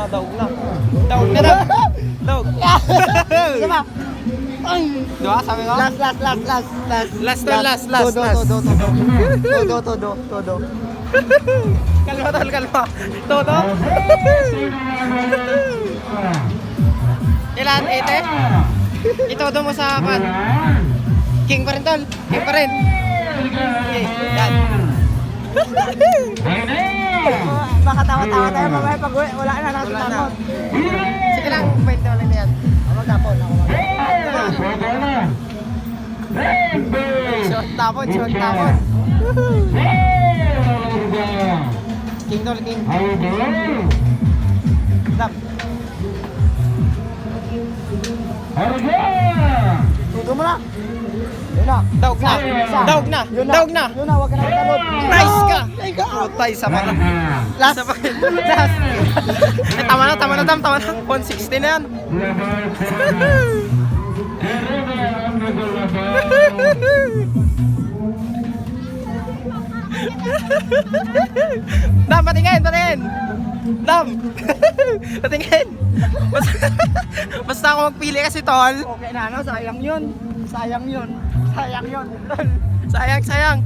na, daog na. Daog na, daog. Daog. Diba? Ay! Diba, sabi ko? Last, last, last, last, last. Last one, last, last, Todo, last. todo, todo. Todo, todo, todo. Kalma, tol, kalma. Todo? Ilan? Ete? Itodo mo sa kan. King pa rin, tol. King pa rin. Okay, yan. Tawa-tawa tayo mamaya pag. Wala na natin tamot. Sige lang, pwede ulit na yan. Ako magkapon, ako. Short tapon, short tapon. King tol, king. Stop. Tuto mo na. Yun na. Daog na. Daog na. Daog na. Yun na, huwag ka na. Nice. Putay, sa pa. Last. Sa pa. Last. Eh, tama na, tama na, tama, tama na. 160 na yan. Dam, patingin, patingin. Dam. patingin. Basta, basta ako magpili kasi, tol. Okay na, ano? Sayang yun. Sayang yun. Sayang yun. Sayang, sayang.